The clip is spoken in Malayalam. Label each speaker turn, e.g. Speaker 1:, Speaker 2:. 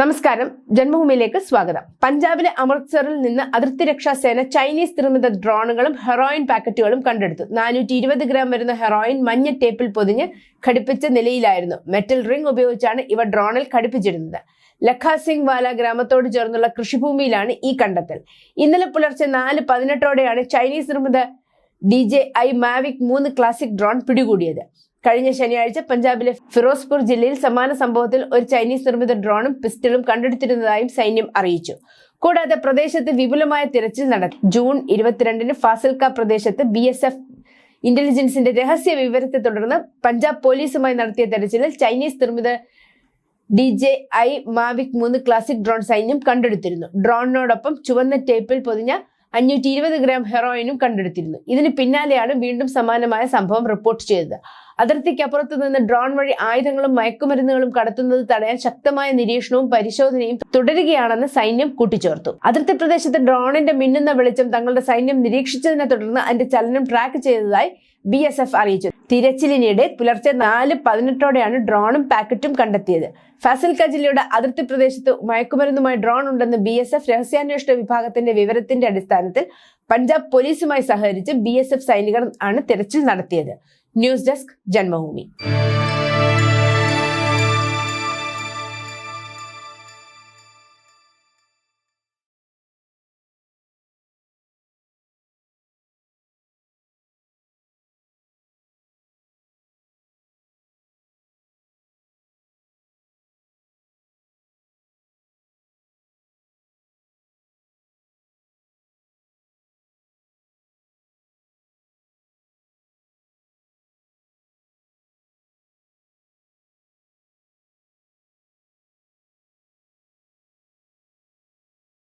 Speaker 1: നമസ്കാരം. ജന്മഭൂമിയിലേക്ക് സ്വാഗതം. പഞ്ചാബിലെ അമൃത്സറിൽ നിന്ന് അതിർത്തി രക്ഷാ സേന ചൈനീസ് നിർമ്മിത ഡ്രോണുകളും ഹെറോയിൻ പാക്കറ്റുകളും കണ്ടെടുത്തു. നാനൂറ്റി ഇരുപത് ഗ്രാം വരുന്ന ഹെറോയിൻ മഞ്ഞ ടേപ്പിൽ പൊതിഞ്ഞ് ഘടിപ്പിച്ച നിലയിലായിരുന്നു. മെറ്റൽ റിംഗ് ഉപയോഗിച്ചാണ് ഇവ ഡ്രോണിൽ ഘടിപ്പിച്ചിരുന്നത്. ലഖാസിംഗ് വാല ഗ്രാമത്തോട് ചേർന്നുള്ള കൃഷിഭൂമിയിലാണ് ഈ കണ്ടെത്തൽ. ഇന്നലെ പുലർച്ചെ നാല് പതിനെട്ടോടെയാണ് ചൈനീസ് നിർമ്മിത ഡി ജെ ഐ മാവിക് മൂന്ന് ക്ലാസിക് ഡ്രോൺ പിടികൂടിയത്. കഴിഞ്ഞ ശനിയാഴ്ച പഞ്ചാബിലെ ഫിറോസ്പൂർ ജില്ലയിൽ സമാന സംഭവത്തിൽ ഒരു ചൈനീസ് നിർമ്മിത ഡ്രോണും പിസ്റ്റളും കണ്ടെടുത്തിരുന്നതായും സൈന്യം അറിയിച്ചു. കൂടാതെ പ്രദേശത്ത് വിപുലമായ തിരച്ചിൽ നടത്തി ജൂൺ ഇരുപത്തിരണ്ടിന് ഫാസിൽക്ക പ്രദേശത്ത് ബി എസ് എഫ് ഇന്റലിജൻസിന്റെ രഹസ്യ വിവരത്തെ തുടർന്ന് പഞ്ചാബ് പോലീസുമായി നടത്തിയ തെരച്ചിലിൽ ചൈനീസ് നിർമ്മിത ഡി ജെ ഐ മാവിക് മൂന്ന് ക്ലാസിക് ഡ്രോൺ സൈന്യം കണ്ടെടുത്തിരുന്നു. ഡ്രോണിനോടൊപ്പം ചുവന്ന ടേപ്പിൽ പൊതിഞ്ഞ അഞ്ഞൂറ്റി ഇരുപത് ഗ്രാം ഹെറോയിനും കണ്ടെടുത്തിരുന്നു. ഇതിന് പിന്നാലെയാണ് വീണ്ടും സമാനമായ സംഭവം റിപ്പോർട്ട് ചെയ്തത്. അതിർത്തിക്കപ്പുറത്ത് നിന്ന് ഡ്രോൺ വഴി ആയുധങ്ങളും മയക്കുമരുന്നുകളും കടത്തുന്നത് തടയാൻ ശക്തമായ നിരീക്ഷണവും പരിശോധനയും തുടരുകയാണെന്ന് സൈന്യം കൂട്ടിച്ചേർത്തു. അതിർത്തി പ്രദേശത്ത് ഡ്രോണിന്റെ മിന്നുന്ന വെളിച്ചം തങ്ങളുടെ സൈന്യം നിരീക്ഷിച്ചതിനെ തുടർന്ന് അതിന്റെ ചലനം ട്രാക്ക് ചെയ്തതായി ബി എസ് എഫ് അറിയിച്ചു. തിരച്ചിലിനിടെ പുലർച്ചെ നാല് പതിനെട്ടോടെയാണ് ഡ്രോണും പാക്കറ്റും കണ്ടെത്തിയത്. ഫസൽ ജില്ലയുടെ അതിർത്തി പ്രദേശത്ത് മയക്കുമരുന്നുമായി ഡ്രോൺ ഉണ്ടെന്ന് ബി എസ് എഫ് രഹസ്യാന്വേഷണ വിഭാഗത്തിന്റെ വിവരത്തിന്റെ അടിസ്ഥാനത്തിൽ പഞ്ചാബ് പോലീസുമായി സഹകരിച്ച് ബി സൈനികർ ആണ് തിരച്ചിൽ നടത്തിയത്. News desk Janmabhumi.